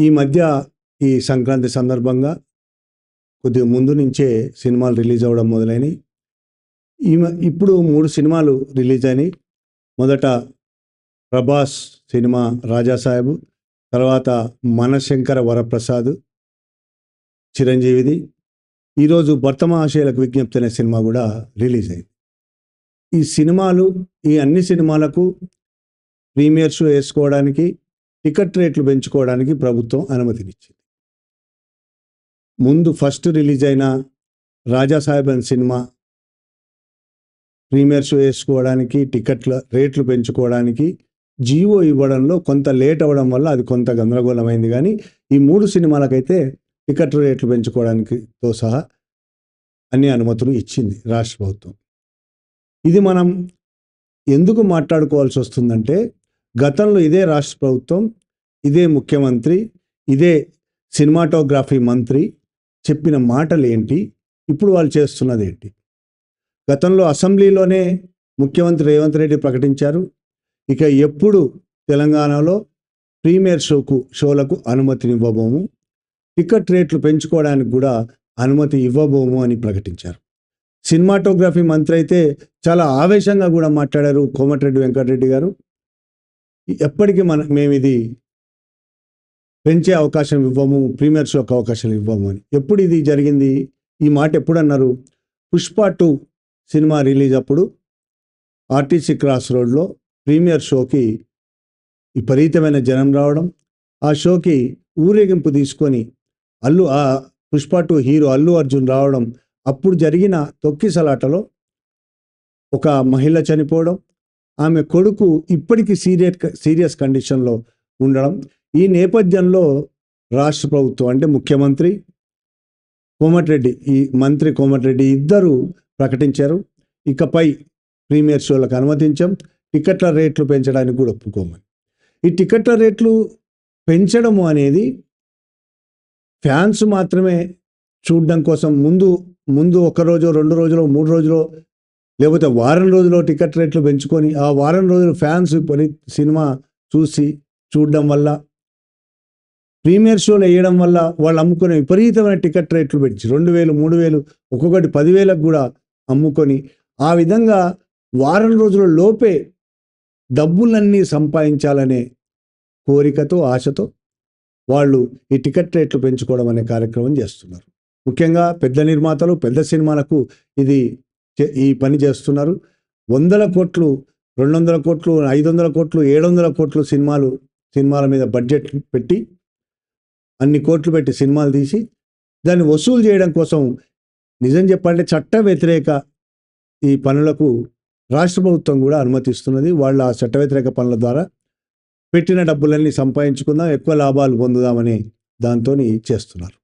ఈ మధ్య ఈ సంక్రాంతి సందర్భంగా కొద్దిగా ముందు నుంచే సినిమాలు రిలీజ్ అవ్వడం మొదలైనవి ఈ మ- ఇప్పుడు మూడు సినిమాలు రిలీజ్ అయినాయి. మొదట ప్రభాస్ సినిమా రాజాసాహెబ్ తర్వాత మనశంకర వరప్రసాద్ చిరంజీవిది. ఈరోజు భర్తమాశయులకు విజ్ఞప్తి అనే సినిమా కూడా రిలీజ్ అయింది. ఈ సినిమాలు ఈ అన్ని సినిమాలకు ప్రీమియర్ షో వేసుకోవడానికి టికెట్ రేట్లు పెంచుకోవడానికి ప్రభుత్వం అనుమతినిచ్చింది. ముందు ఫస్ట్ రిలీజ్ అయిన రాజాసాహెబ్ అనే సినిమా ప్రీమియర్ షో వేసుకోవడానికి టికెట్ల రేట్లు పెంచుకోవడానికి జీవో ఇవ్వడంలో కొంత లేట్ అవ్వడం వల్ల అది కొంత గందరగోళమైంది. కానీ ఈ మూడు సినిమాలకైతే టికెట్ రేట్లు పెంచుకోవడానికితో సహా అన్ని అనుమతులు ఇచ్చింది రాష్ట్ర ప్రభుత్వం. ఇది మనం ఎందుకు మాట్లాడుకోవాల్సి వస్తుందంటే గతంలో ఇదే రాష్ట్ర ప్రభుత్వం ఇదే ముఖ్యమంత్రి ఇదే సినిమాటోగ్రఫీ మంత్రి చెప్పిన మాటలు ఏంటి ఇప్పుడు వాళ్ళు చేస్తున్నది ఏంటి గతంలో అసెంబ్లీలోనే ముఖ్యమంత్రి రేవంత్ రెడ్డి ప్రకటించారు. ఇక ఎప్పుడు తెలంగాణలో ప్రీమియర్ షోకు షోలకు అనుమతిని ఇవ్వబోము టికెట్ రేట్లు పెంచుకోవడానికి కూడా అనుమతి ఇవ్వబోము అని ప్రకటించారు. సినిమాటోగ్రఫీ మంత్రి అయితే చాలా ఆవేశంగా కూడా మాట్లాడారు కోమటిరెడ్డి వెంకటరెడ్డి గారు. ఎప్పటికీ మన మేము ఇది పెంచే అవకాశం ఇవ్వము ప్రీమియర్ షోకి అవకాశం ఇవ్వము అని. ఎప్పుడు ఇది జరిగింది? ఈ మాట ఎప్పుడు అన్నారు పుష్ప టూ సినిమా రిలీజ్ అప్పుడు ఆర్టీసీ క్రాస్ రోడ్లో ప్రీమియర్ షోకి విపరీతమైన జనం రావడం ఆ షోకి ఊరేగింపు తీసుకొని అల్లు ఆ పుష్ప టూ హీరో అల్లు అర్జున్ రావడం అప్పుడు జరిగిన తొక్కిసలాటలో ఒక మహిళ చనిపోవడం ఆమె కొడుకు ఇప్పటికీ సీరియస్ సీరియస్ కండిషన్లో ఉండడం. ఈ నేపథ్యంలో రాష్ట్ర ప్రభుత్వం అంటే ముఖ్యమంత్రి కోమటిరెడ్డి ఈ మంత్రి కోమటిరెడ్డి ఇద్దరు ప్రకటించారు. ఇకపై ప్రీమియర్ షోలకు అనుమతించాం. టికెట్ల రేట్లు పెంచడానికి కూడా ఒప్పుకోమని. ఈ టికెట్ల రేట్లు పెంచడము అనేది ఫ్యాన్స్ మాత్రమే చూడడం కోసం ముందు ముందు ఒక రోజు రెండు రోజులు మూడు రోజులు లేకపోతే వారం రోజుల్లో టికెట్ రేట్లు పెంచుకొని ఆ వారం రోజులు ఫ్యాన్స్ పని సినిమా చూసి చూడడం వల్ల ప్రీమియర్ షోలు వేయడం వల్ల వాళ్ళు అమ్ముకునే విపరీతమైన టికెట్ రేట్లు పెంచి రెండు వేలు మూడు వేలు ఒక్కొక్కటి పదివేలకు కూడా అమ్ముకొని ఆ విధంగా వారం రోజుల లోపే డబ్బులన్నీ సంపాదించాలనే కోరికతో ఆశతో వాళ్ళు ఈ టికెట్ రేట్లు పెంచుకోవడం అనే కార్యక్రమం చేస్తున్నారు. ముఖ్యంగా పెద్ద నిర్మాతలు పెద్ద సినిమాలకు ఇది ఈ పని చేస్తున్నారు. వందల కోట్లు రెండు వందల కోట్లు ఐదు వందల కోట్లు ఏడు వందల కోట్లు సినిమాలు సినిమాల మీద బడ్జెట్ పెట్టి అన్ని కోట్లు పెట్టి సినిమాలు తీసి దాన్ని వసూలు చేయడం కోసం నిజం చెప్పాలంటే చట్ట వ్యతిరేక ఈ పనులకు రాష్ట్ర ప్రభుత్వం కూడా అనుమతిస్తున్నది. వాళ్ళు ఆ చట్ట వ్యతిరేక పనుల ద్వారా పెట్టిన డబ్బులన్నీ సంపాదించుకుందాం ఎక్కువ లాభాలు పొందుదామని దాంతో చేస్తున్నారు.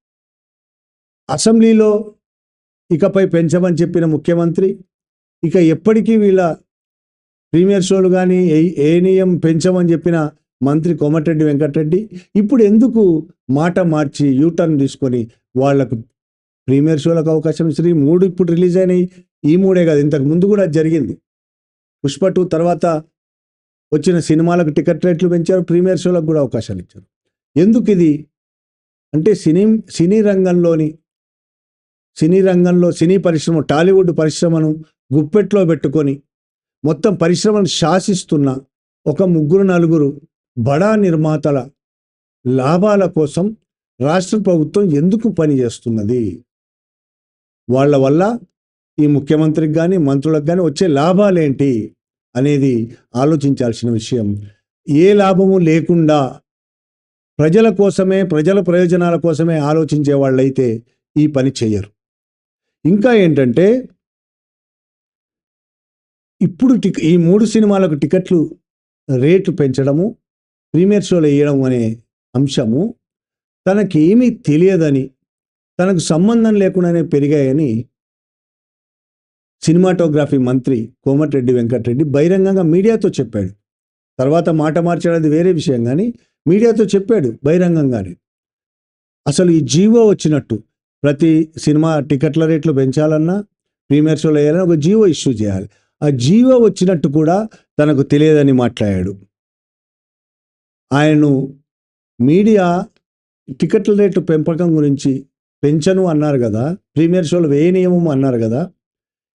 అసెంబ్లీలో ఇకపై పెంచమని చెప్పిన ముఖ్యమంత్రి ఇక ఎప్పటికీ వీళ్ళ ప్రీమియర్ షోలు కానీ ఏనియం పెంచమని చెప్పిన మంత్రి కోమటిరెడ్డి వెంకటరెడ్డి ఇప్పుడు ఎందుకు మాట మార్చి యూటర్న్ తీసుకొని వాళ్ళకు ప్రీమియర్ షోలకు అవకాశం ఇచ్చి మూడు ఇప్పుడు రిలీజ్ అయినాయి ఈ మూడే కాదు ఇంతకు ముందు కూడా జరిగింది. పుష్ప టూ తర్వాత వచ్చిన సినిమాలకు టికెట్ రేట్లు పెంచారు ప్రీమియర్ షోలకు కూడా అవకాశాలు ఇచ్చారు. ఎందుకు ఇది? అంటే సినీ సినీ రంగంలోని సినీ రంగంలో సినీ పరిశ్రమ టాలీవుడ్ పరిశ్రమను గుప్పెట్లో పెట్టుకొని మొత్తం పరిశ్రమను శాసిస్తున్న ఒక ముగ్గురు నలుగురు బడా నిర్మాతల లాభాల కోసం రాష్ట్ర ప్రభుత్వం ఎందుకు పనిచేస్తున్నది వాళ్ళ వల్ల ఈ ముఖ్యమంత్రికి కానీ మంత్రులకు కానీ వచ్చే లాభాలేంటి అనేది ఆలోచించాల్సిన విషయం. ఏ లాభము లేకుండా ప్రజల కోసమే ప్రజల ప్రయోజనాల కోసమే ఆలోచించే వాళ్ళైతే ఈ పని చేయరు. ఇంకా ఏంటంటే ఇప్పుడు టిక్ ఈ మూడు సినిమాలకు టికెట్లు రేటు పెంచడము ప్రీమియర్ షోలు వేయడం అనే అంశము తనకేమీ తెలియదని తనకు సంబంధం లేకుండానే పెరిగాయని సినిమాటోగ్రఫీ మంత్రి కోమటిరెడ్డి వెంకటరెడ్డి బహిరంగంగా మీడియాతో చెప్పాడు. తర్వాత మాట మార్చడం వేరే విషయం కానీ మీడియాతో చెప్పాడు బహిరంగంగానే. అసలు ఈ జీవో వచ్చినట్టు ప్రతి సినిమా టికెట్ల రేట్లు పెంచాలన్నా ప్రీమియర్ షోలు వేయాలని ఒక జీవో ఇష్యూ చేయాలి. ఆ జీవో వచ్చినట్టు కూడా తనకు తెలియదని మాట్లాడాడు. ఆయన మీడియా టికెట్ల రేట్లు పెంపకం గురించి పెంచను అన్నారు కదా ప్రీమియర్ షోలు వేయనీయమం అన్నారు కదా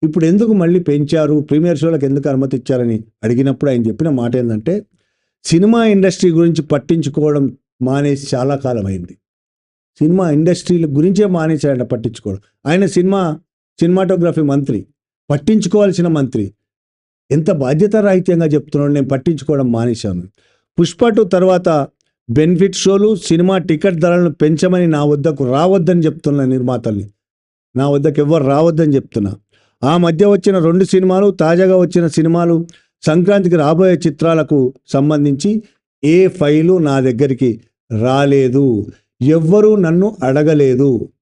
ఇప్పుడు ఎందుకు మళ్ళీ పెంచారు ప్రీమియర్ షోలకు ఎందుకు అనుమతి ఇచ్చారని అడిగినప్పుడు ఆయన చెప్పిన మాట ఏంటంటే సినిమా ఇండస్ట్రీ గురించి పట్టించుకోవడం మానేసి చాలా కాలం అయింది సినిమా ఇండస్ట్రీల గురించే మానేసి పట్టించుకోడు. పట్టించుకోవడం ఆయన సినిమా సినిమాటోగ్రఫీ మంత్రి పట్టించుకోవాల్సిన మంత్రి. ఎంత బాధ్యత రాహిత్యంగా చెప్తున్నాడు నేను పట్టించుకోవడం మానేశాను. పుష్ప టూ తర్వాత బెనిఫిట్ షోలు సినిమా టికెట్ ధరలను పెంచమని నా వద్దకు రావద్దని చెప్తున్న నిర్మాతల్ని. నా వద్దకు ఎవ్వరు రావద్దని చెప్తున్నా. ఆ మధ్య వచ్చిన రెండు సినిమాలు తాజాగా వచ్చిన సినిమాలు సంక్రాంతికి రాబోయే చిత్రాలకు సంబంధించి ఏ ఫైలు నా దగ్గరికి రాలేదు. ఎవ్వరూ నన్ను అడగలేదు.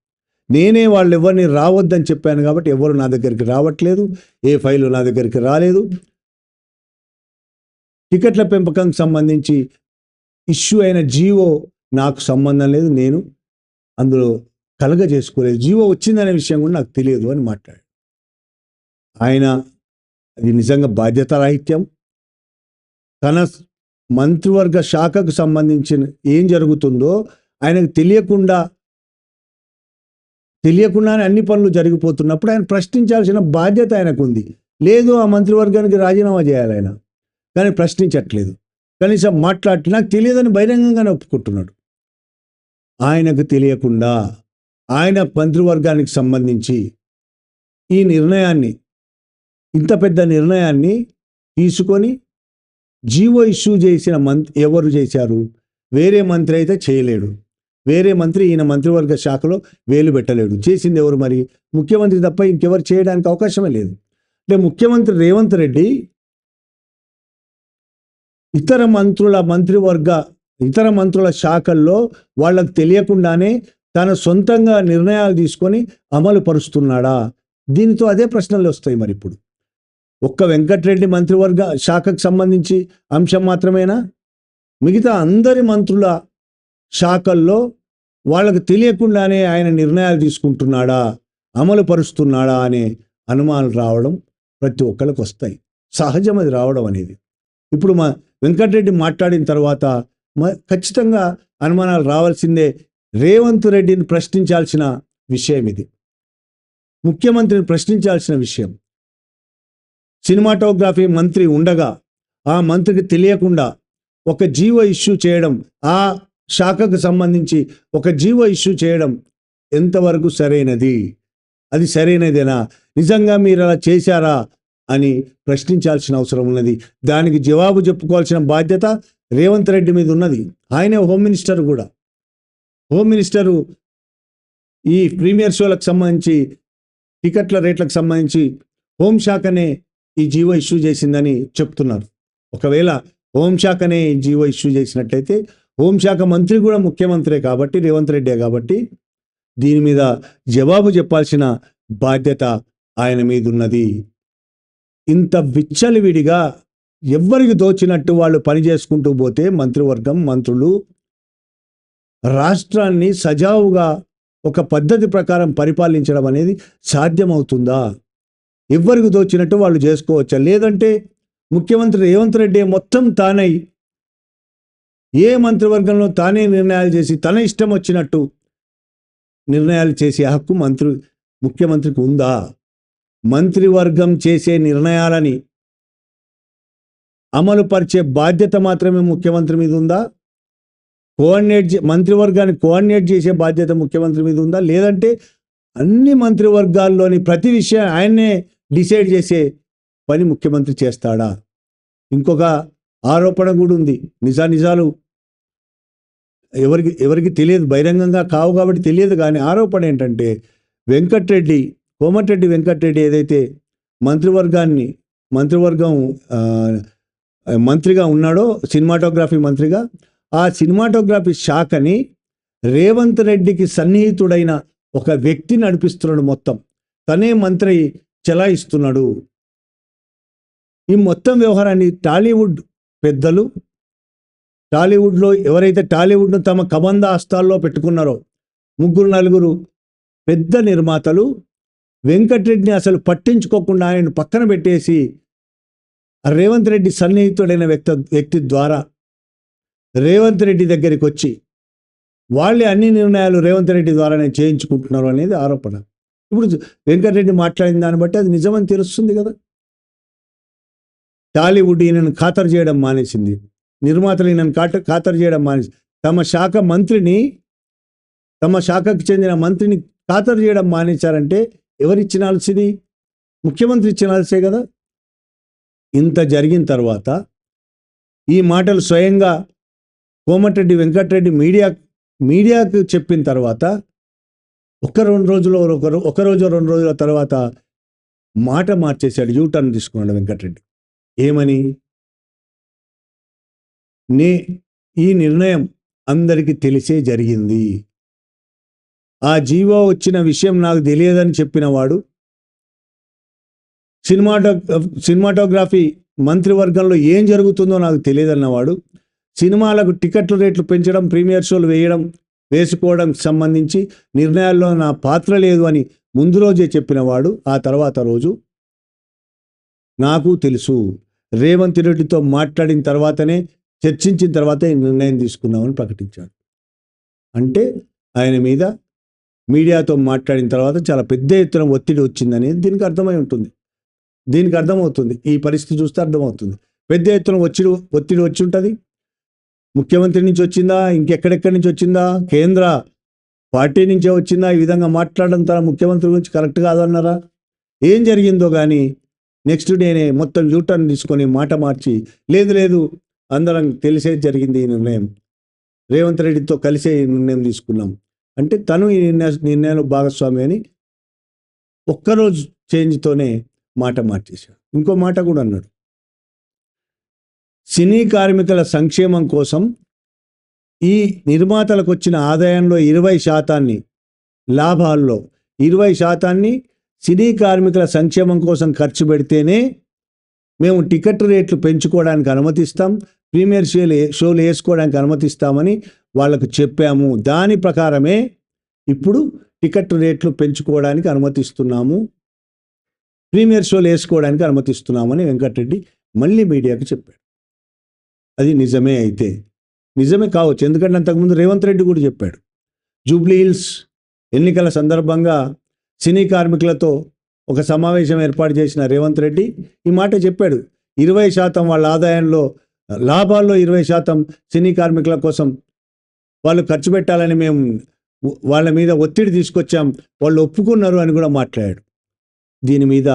నేనే వాళ్ళు ఎవరిని రావద్దని చెప్పాను కాబట్టి ఎవరు నా దగ్గరికి రావట్లేదు. ఏ ఫైలు నా దగ్గరికి రాలేదు. టికెట్ల పెంపకం సంబంధించి ఇష్యూ అయిన జీవో నాకు సంబంధం లేదు. నేను అందులో కలగజేసుకోలేదు. జీవో వచ్చిందనే విషయం కూడా నాకు తెలియదు అని మాట్లాడాడు. ఆయన అది నిజంగా బాధ్యతారాహిత్యం. తన మంత్రివర్గ శాఖకు సంబంధించిన ఏం జరుగుతుందో ఆయనకు తెలియకుండా తెలియకుండానే అన్ని పనులు జరిగిపోతున్నప్పుడు ఆయన ప్రశ్నించాల్సిన బాధ్యత ఆయనకు ఉంది లేదు ఆ మంత్రివర్గానికి రాజీనామా చేయాలి ఆయన. కానీ ప్రశ్నించట్లేదు. కనీసం మాట్లాడి నాకు తెలియదని బహిరంగంగానే ఒప్పుకుంటున్నాడు. ఆయనకు తెలియకుండా ఆయన మంత్రివర్గానికి సంబంధించి ఈ నిర్ణయాన్ని ఇంత పెద్ద నిర్ణయాన్ని తీసుకొని జీవో ఇష్యూ చేసిన మంత్ ఎవరు చేశారు? వేరే మంత్రి అయితే చేయలేడు. వేరే మంత్రి ఈయన మంత్రివర్గ శాఖలో వేలు పెట్టలేడు. చేసింది ఎవరు మరి? ముఖ్యమంత్రి తప్ప ఇంకెవరు చేయడానికి అవకాశమే లేదు. అంటే ముఖ్యమంత్రి రేవంత్ రెడ్డి ఇతర మంత్రుల మంత్రివర్గ ఇతర మంత్రుల శాఖల్లో వాళ్ళకు తెలియకుండానే తన సొంతంగా నిర్ణయాలు తీసుకొని అమలు పరుస్తున్నాడా? దీనితో అదే ప్రశ్నలు వస్తాయి మరి ఇప్పుడు. ఒక్క వెంకట్రెడ్డి మంత్రివర్గ శాఖకు సంబంధించి అంశం మాత్రమేనా? మిగతా అందరి మంత్రుల శాఖల్లో వాళ్ళకు తెలియకుండానే ఆయన నిర్ణయాలు తీసుకుంటున్నాడా అమలు పరుస్తున్నాడా అనే అనుమానాలు రావడం ప్రతి ఒక్కరికి వస్తాయి. సహజం అది రావడం అనేది. ఇప్పుడు మా వెంకటరెడ్డి మాట్లాడిన తర్వాత మ- ఖచ్చితంగా అనుమానాలు రావాల్సిందే రేవంత్ రెడ్డిని ప్రశ్నించాల్సిన విషయం ఇది. ముఖ్యమంత్రిని ప్రశ్నించాల్సిన విషయం. సినిమాటోగ్రఫీ మంత్రి ఉండగా ఆ మంత్రికి తెలియకుండా ఒక జీవో ఇష్యూ చేయడం ఆ శాఖకు సంబంధించి ఒక జీవో ఇష్యూ చేయడం ఎంతవరకు సరైనది? అది సరైనదేనా? నిజంగా మీరు అలా చేశారా? అని ప్రశ్నించాల్సిన అవసరం ఉన్నది. దానికి జవాబు చెప్పుకోవాల్సిన బాధ్యత రేవంత్ రెడ్డి మీద ఉన్నది. ఆయనే హోమ్ మినిస్టర్ కూడా. హోమ్ మినిస్టరు ఈ ప్రీమియర్ షోలకు సంబంధించి టికెట్ల రేట్లకు సంబంధించి హోంశాఖనే ఈ జీవో ఇష్యూ చేసిందని చెప్తున్నారు. ఒకవేళ హోంశాఖనే ఈ జీవో ఇష్యూ చేసినట్లయితే హోంశాఖ మంత్రి కూడా ముఖ్యమంత్రే కాబట్టి రేవంత్ రెడ్డే కాబట్టి దీని మీద జవాబు చెప్పాల్సిన బాధ్యత ఆయన మీద ఉన్నది ఇంత విచ్చలివిడిగా ఎవ్వరికి దోచినట్టు వాళ్ళు పని చేసుకుంటూ పోతే మంత్రివర్గం మంత్రులు రాష్ట్రాన్ని సజావుగా ఒక పద్ధతి ప్రకారం పరిపాలించడం అనేది సాధ్యమవుతుందా? ఎవ్వరికి దోచినట్టు వాళ్ళు చేసుకోవచ్చా? లేదంటే ముఖ్యమంత్రి రేవంత్ రెడ్డి మొత్తం తానై ఏ మంత్రివర్గంలో తానే నిర్ణయాలు చేసి తన ఇష్టం వచ్చినట్టు నిర్ణయాలు చేసే హక్కు మంత్రి ముఖ్యమంత్రికి ఉందా? మంత్రివర్గం చేసే నిర్ణయాలని అమలు పరిచే బాధ్యత మాత్రమే ముఖ్యమంత్రి మీద ఉందా? కోఆర్డినేట్ మంత్రివర్గాన్ని కోఆర్డినేట్ చేసే బాధ్యత ముఖ్యమంత్రి మీద ఉందా? లేదంటే అన్ని మంత్రివర్గాల్లోని ప్రతి విషయం ఆయన్నే డిసైడ్ చేసే పని ముఖ్యమంత్రి చేస్తాడా? ఇంకొక ఆరోపణ కూడా ఉంది. నిజా నిజాలు ఎవరికి ఎవరికి తెలియదు బహిరంగంగా కావు కాబట్టి తెలియదు కానీ ఆరోపణ ఏంటంటే వెంకట్రెడ్డి కోమటిరెడ్డి వెంకట్రెడ్డి ఏదైతే మంత్రివర్గాన్ని మంత్రివర్గం మంత్రిగా ఉన్నాడో సినిమాటోగ్రఫీ మంత్రిగా ఆ సినిమాటోగ్రఫీ శాఖని రేవంత్ రెడ్డికి సన్నిహితుడైన ఒక వ్యక్తి నడిపిస్తున్నాడు మొత్తం. తనే మంత్రి చెలాయిస్తున్నాడు. ఈ మొత్తం వ్యవహారాన్ని టాలీవుడ్ పెద్దలు టాలీవుడ్లో ఎవరైతే టాలీవుడ్ను తమ కబంధ హస్తాల్లో పెట్టుకున్నారో ముగ్గురు నలుగురు పెద్ద నిర్మాతలు వెంకటరెడ్డిని అసలు పట్టించుకోకుండా ఆయన పక్కన పెట్టేసి రేవంత్ రెడ్డి సన్నిహితుడైన వ్యక్తి వ్యక్తి ద్వారా రేవంత్ రెడ్డి దగ్గరికి వచ్చి వాళ్ళే అన్ని నిర్ణయాలు రేవంత్ రెడ్డి ద్వారానే చేయించుకుంటున్నారు అనేది ఆరోపణ. ఇప్పుడు వెంకటరెడ్డి మాట్లాడిన దాన్ని బట్టి అది నిజమని తెలుస్తుంది కదా. టాలీవుడ్ ఈయనను ఖాతరు చేయడం మానేసింది. నిర్మాతలు ఈయనను కాట ఖాతరు చేయడం మానేసి తమ శాఖ మంత్రిని తమ శాఖకు చెందిన మంత్రిని ఖాతరు చేయడం మానేశారంటే ఎవరిచ్చినాల్సింది ముఖ్యమంత్రి ఇచ్చినాల్సే కదా? ఇంత జరిగిన తర్వాత ఈ మాటలు స్వయంగా కోమటిరెడ్డి వెంకటరెడ్డి మీడియా మీడియాకు చెప్పిన తర్వాత ఒక రెండు రోజులు ఒకరు ఒక రోజు రెండు రోజుల తర్వాత మాట మార్చేశాడు యూటర్న్ తీసుకున్నాడు వెంకటరెడ్డి. ఏమని? నే ఈ నిర్ణయం అందరికీ తెలిసే జరిగింది. ఆ జీవో వచ్చిన విషయం నాకు తెలియదని చెప్పినవాడు సినిమాటో సినిమాటోగ్రఫీ మంత్రివర్గంలో ఏం జరుగుతుందో నాకు తెలియదన్నవాడు సినిమాలకు టికెట్ల రేట్లు పెంచడం ప్రీమియర్ షోలు వేయడం వేసుకోవడం సంబంధించి నిర్ణయాల్లో నా పాత్ర లేదు అని ముందు రోజే చెప్పినవాడు ఆ తర్వాత రోజు నాకు తెలుసు. రేవంత్ రెడ్డితో మాట్లాడిన తర్వాతనే చర్చించిన తర్వాత ఈ నిర్ణయం తీసుకున్నామని ప్రకటించాడు. అంటే ఆయన మీద మీడియాతో మాట్లాడిన తర్వాత చాలా పెద్ద ఎత్తున ఒత్తిడి వచ్చిందనేది దీనికి అర్థమై ఉంటుంది. దీనికి అర్థమవుతుంది. ఈ పరిస్థితి చూస్తే అర్థమవుతుంది. పెద్ద ఎత్తున ఒత్తిడి ఒత్తిడి వచ్చి ఉంటుంది. ముఖ్యమంత్రి నుంచి వచ్చిందా? ఇంకెక్కడెక్కడి నుంచి వచ్చిందా? కేంద్ర పార్టీ నుంచే వచ్చిందా? ఈ విధంగా మాట్లాడడం తన ముఖ్యమంత్రి గురించి కరెక్ట్ కాదన్నారా? ఏం జరిగిందో కానీ నెక్స్ట్ డేనే మొత్తం యూటర్న్ తీసుకొని మాట మార్చి లేదు లేదు అందరం తెలిసే జరిగింది ఈ నిర్ణయం. రేవంత్ రెడ్డితో కలిసే ఈ నిర్ణయం తీసుకున్నాం. అంటే తను ఈ నిర్ణయ నిర్ణయంలో భాగస్వామి అని ఒక్కరోజు చేంజ్తోనే మాట మార్చేశాడు. ఇంకో మాట కూడా అన్నాడు. సినీ కార్మికుల సంక్షేమం కోసం ఈ నిర్మాతలకు వచ్చిన ఆదాయంలో ఇరవై శాతాన్ని లాభాల్లో ఇరవై శాతాన్ని సినీ కార్మికుల సంక్షేమం కోసం ఖర్చు పెడితేనే మేము టికెట్ రేట్లు పెంచుకోవడానికి అనుమతిస్తాం ప్రీమియర్ షోలు షోలు వేసుకోవడానికి అనుమతిస్తామని వాళ్ళకు చెప్పాము. దాని ప్రకారమే ఇప్పుడు టికెట్ రేట్లు పెంచుకోవడానికి అనుమతిస్తున్నాము. ప్రీమియర్ షోలు వేసుకోవడానికి అనుమతిస్తున్నామని వెంకటరెడ్డి మళ్ళీ మీడియాకు చెప్పాడు. అది నిజమే అయితే. నిజమే కావచ్చు. ఎందుకంటే అంతకుముందు రేవంత్ రెడ్డి కూడా చెప్పాడు. జూబ్లీ హిల్స్ ఎన్నికల సందర్భంగా సినీ కార్మికులతో ఒక సమావేశం ఏర్పాటు చేసిన రేవంత్ రెడ్డి ఈ మాట చెప్పాడు. ఇరవై శాతం వాళ్ళ ఆదాయంలో లాభాల్లో ఇరవై శాతం సినీ కార్మికుల కోసం వాళ్ళు ఖర్చు పెట్టాలని మేము వాళ్ళ మీద ఒత్తిడి తీసుకొచ్చాం. వాళ్ళు ఒప్పుకున్నారు అని కూడా మాట్లాడాడు. దీని మీద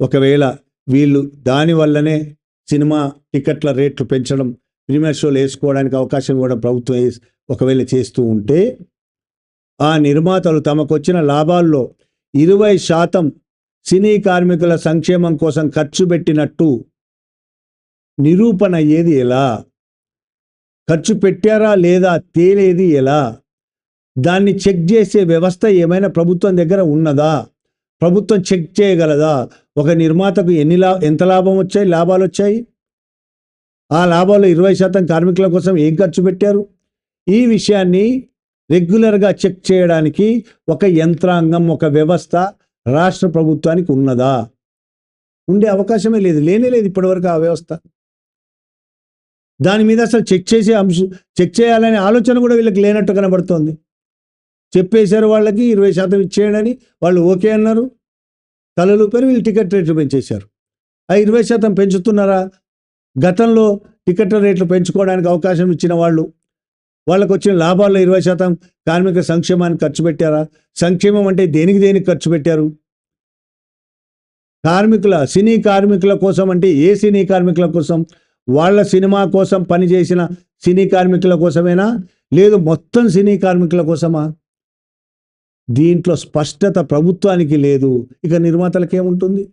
ఒకవేళ వీళ్ళు దానివల్లనే సినిమా టికెట్ల రేట్లు పెంచడం ప్రీమియర్ షోలు వేసుకోవడానికి అవకాశం కూడా ప్రభుత్వం ఒకవేళ చేస్తూ ఉంటే ఆ నిర్మాతలు తమకు వచ్చిన లాభాల్లో ఇరవై శాతం సినీ కార్మికుల సంక్షేమం కోసం ఖర్చు పెట్టినట్టు నిరూపణ అయ్యేది ఎలా? ఖర్చు పెట్టారా లేదా తేలేది ఎలా? దాన్ని చెక్ చేసే వ్యవస్థ ఏమైనా ప్రభుత్వం దగ్గర ఉన్నదా? ప్రభుత్వం చెక్ చేయగలదా? ఒక నిర్మాతకు ఎన్ని లా ఎంత లాభం వచ్చాయి లాభాలు వచ్చాయి? ఆ లాభాలు ఇరవై శాతం కార్మికుల కోసం ఏం ఖర్చు పెట్టారు? ఈ విషయాన్ని రెగ్యులర్గా చెక్ చేయడానికి ఒక యంత్రాంగం ఒక వ్యవస్థ రాష్ట్ర ప్రభుత్వానికి ఉన్నదా? ఉండే అవకాశమే లేదు లేనే లేదు ఇప్పటివరకు ఆ వ్యవస్థ. దాని మీద అసలు చెక్ చేసే అంశం చెక్ చేయాలనే ఆలోచన కూడా వీళ్ళకి లేనట్టు కనబడుతోంది. చెప్పేశారు వాళ్ళకి ఇరవై శాతం ఇచ్చేయడని వాళ్ళు ఓకే అన్నారు. తలలూపారు వీళ్ళు టికెట్ రేట్లు పెంచేశారు. ఆ ఇరవై శాతం పెంచుతున్నారా? గతంలో టికెట్ రేట్లు పెంచుకోవడానికి అవకాశం ఇచ్చిన వాళ్ళు వాళ్ళకు వచ్చిన లాభాల్లో ఇరవై శాతం కార్మిక సంక్షేమాన్ని ఖర్చు పెట్టారా? సంక్షేమం అంటే దేనికి దేనికి ఖర్చు పెట్టారు? కార్మికుల సినీ కార్మికుల కోసం అంటే ఏ సినీ కార్మికుల కోసం? వాళ్ళ సినిమా కోసం పనిచేసిన సినీ కార్మికుల కోసమేనా? లేదు మొత్తం సినీ కార్మికుల కోసమా? దీంట్లో స్పష్టత ప్రభుత్వానికి లేదు. ఇక నిర్మాతలకేముంటుంది?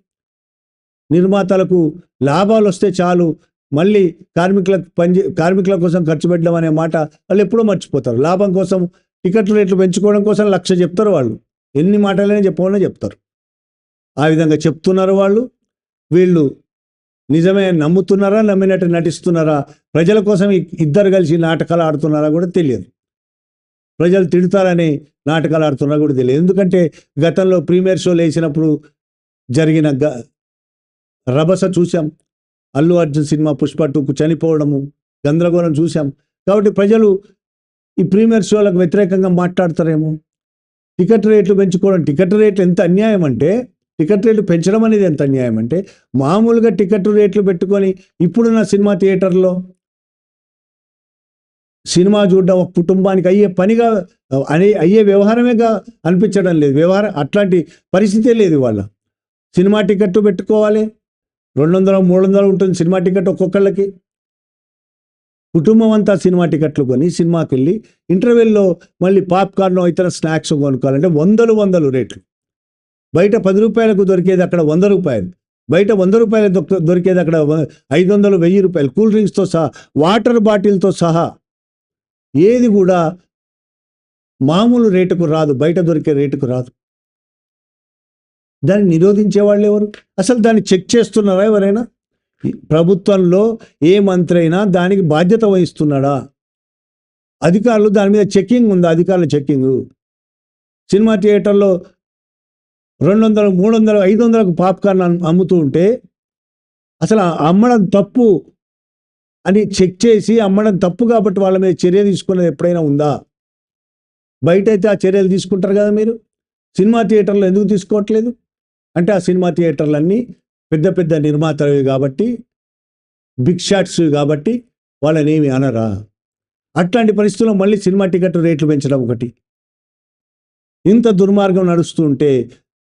నిర్మాతలకు లాభాలు వస్తే చాలు. మళ్ళీ కార్మికులకు పని కార్మికుల కోసం ఖర్చు పెట్టడం అనే మాట వాళ్ళు ఎప్పుడో మర్చిపోతారు. లాభం కోసం టికెట్ల రేట్లు పెంచుకోవడం కోసం లక్ష చెప్తారు వాళ్ళు. ఎన్ని మాటలైనా చెప్పమని చెప్తారు. ఆ విధంగా చెప్తున్నారు వాళ్ళు. వీళ్ళు నిజమే నమ్ముతున్నారా నమ్మినట్టు నటిస్తున్నారా? ప్రజల కోసం ఇద్దరు కలిసి నాటకాలు ఆడుతున్నారా కూడా తెలియదు. ప్రజలు తిడతారని నాటకాలు ఆడుతున్నా కూడా తెలియదు. ఎందుకంటే గతంలో ప్రీమియర్ షోలు వేసినప్పుడు జరిగిన గ రభస చూసాం అల్లు అర్జున్ సినిమా పుష్ప టూకు చనిపోవడము గందరగోళం చూసాం కాబట్టి ప్రజలు ఈ ప్రీమియర్ షోలకు వ్యతిరేకంగా మాట్లాడతారేమో? టికెట్ రేట్లు పెంచుకోవడం టికెట్ రేట్లు ఎంత అన్యాయం అంటే టికెట్ రేట్లు పెంచడం అనేది ఎంత అన్యాయం అంటే మామూలుగా టికెట్ రేట్లు పెట్టుకొని ఇప్పుడున్న సినిమా థియేటర్లో సినిమా చూడడం ఒక కుటుంబానికి అయ్యే పనిగా అనే అయ్యే వ్యవహారమేగా అనిపించడం లేదు. వ్యవహారం అట్లాంటి పరిస్థితే లేదు వాళ్ళ సినిమా టికెట్ పెట్టుకోవాలి రెండు వందలు మూడు వందలు ఉంటుంది సినిమా టికెట్ ఒక్కొక్కళ్ళకి. కుటుంబం అంతా సినిమా టికెట్లు కొని సినిమాకి వెళ్ళి ఇంటర్వెల్లో మళ్ళీ పాప్కార్న్ ఇతర స్నాక్స్ కొనుక్కోవాలంటే వందలు వందలు రేట్లు. బయట పది రూపాయలకు దొరికేది అక్కడ వంద రూపాయలు. బయట వంద రూపాయలు దొరికేది అక్కడ ఐదు వందలు వెయ్యి రూపాయలు. కూల్ డ్రింక్స్తో సహా వాటర్ బాటిల్తో సహా. ఏది కూడా మామూలు రేటుకు రాదు బయట దొరికే రేటుకు రాదు. దాన్ని నిరోధించే వాళ్ళు ఎవరు? అసలు దాన్ని చెక్ చేస్తున్నారా ఎవరైనా? ప్రభుత్వంలో ఏ మంత్రి అయినా దానికి బాధ్యత వహిస్తున్నాడా? అధికారులు దాని మీద చెక్కింగ్ ఉందా? అధికారుల చెక్కింగ్. సినిమా థియేటర్లో రెండు వందలు మూడు వందలు ఐదు వందలకు పాప్కార్న్ అమ్ముతూ ఉంటే అసలు అమ్మడం తప్పు అని చెక్ చేసి అమ్మడం తప్పు కాబట్టి వాళ్ళ మీద చర్య తీసుకున్నది ఎప్పుడైనా ఉందా? బయట అయితే ఆ చర్యలు తీసుకుంటారు కదా మీరు. సినిమా థియేటర్లో ఎందుకు తీసుకోవట్లేదు? అంటే ఆ సినిమా థియేటర్లన్నీ పెద్ద పెద్ద నిర్మాతలవి కాబట్టి బిగ్ షాట్స్ కాబట్టి వాళ్ళని ఏమి అనరా? అట్లాంటి పరిస్థితుల్లో మళ్ళీ సినిమా టికెట్ రేట్లు పెంచడం ఒకటి. ఇంత దుర్మార్గం నడుస్తుంటే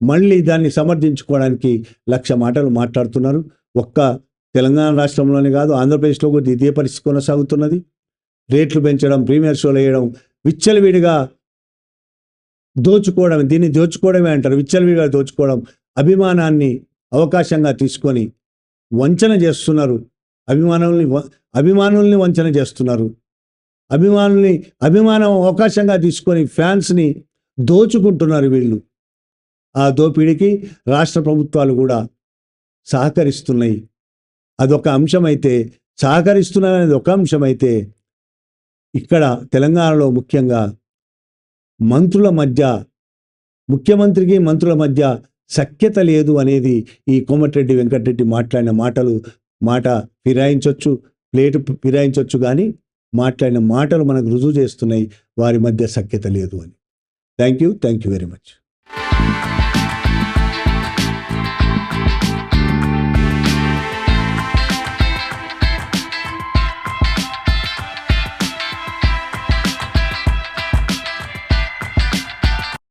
మళ్ళీ దాన్ని సమర్థించుకోవడానికి లక్ష మాటలు మాట్లాడుతున్నారు. ఒక్క తెలంగాణ రాష్ట్రంలోనే కాదు ఆంధ్రప్రదేశ్లో కూడా ఇదే పరిస్థితి కొనసాగుతున్నది. రేట్లు పెంచడం ప్రీమియర్ షోలు వేయడం విచ్చలవిడిగా దోచుకోవడం దీన్ని దోచుకోవడమే అంటారు. విచ్చలవిడిగా దోచుకోవడం అభిమానాన్ని అవకాశంగా తీసుకొని వంచన చేస్తున్నారు. అభిమానుల్ని అభిమానుల్ని వంచన చేస్తున్నారు. అభిమానుల్ని అభిమానం అవకాశంగా తీసుకొని ఫ్యాన్స్ని దోచుకుంటున్నారు వీళ్ళు. ఆ దోపిడీకి రాష్ట్ర ప్రభుత్వాలు కూడా సహకరిస్తున్నాయి. అదొక అంశమైతే సహకరిస్తున్నారనేది ఒక అంశమైతే ఇక్కడ తెలంగాణలో ముఖ్యంగా మంత్రుల మధ్య ముఖ్యమంత్రికి మంత్రుల మధ్య సఖ్యత లేదు అనేది ఈ కోమటిరెడ్డి వెంకటరెడ్డి మాట్లాడిన మాటలు మాట ఫిరాయించవచ్చు ప్లేటు ఫిరాయించవచ్చు కానీ మాట్లాడిన మాటలు మనకు రుజువు చేస్తున్నాయి వారి మధ్య సఖ్యత లేదు అని. Thank you thank you very much.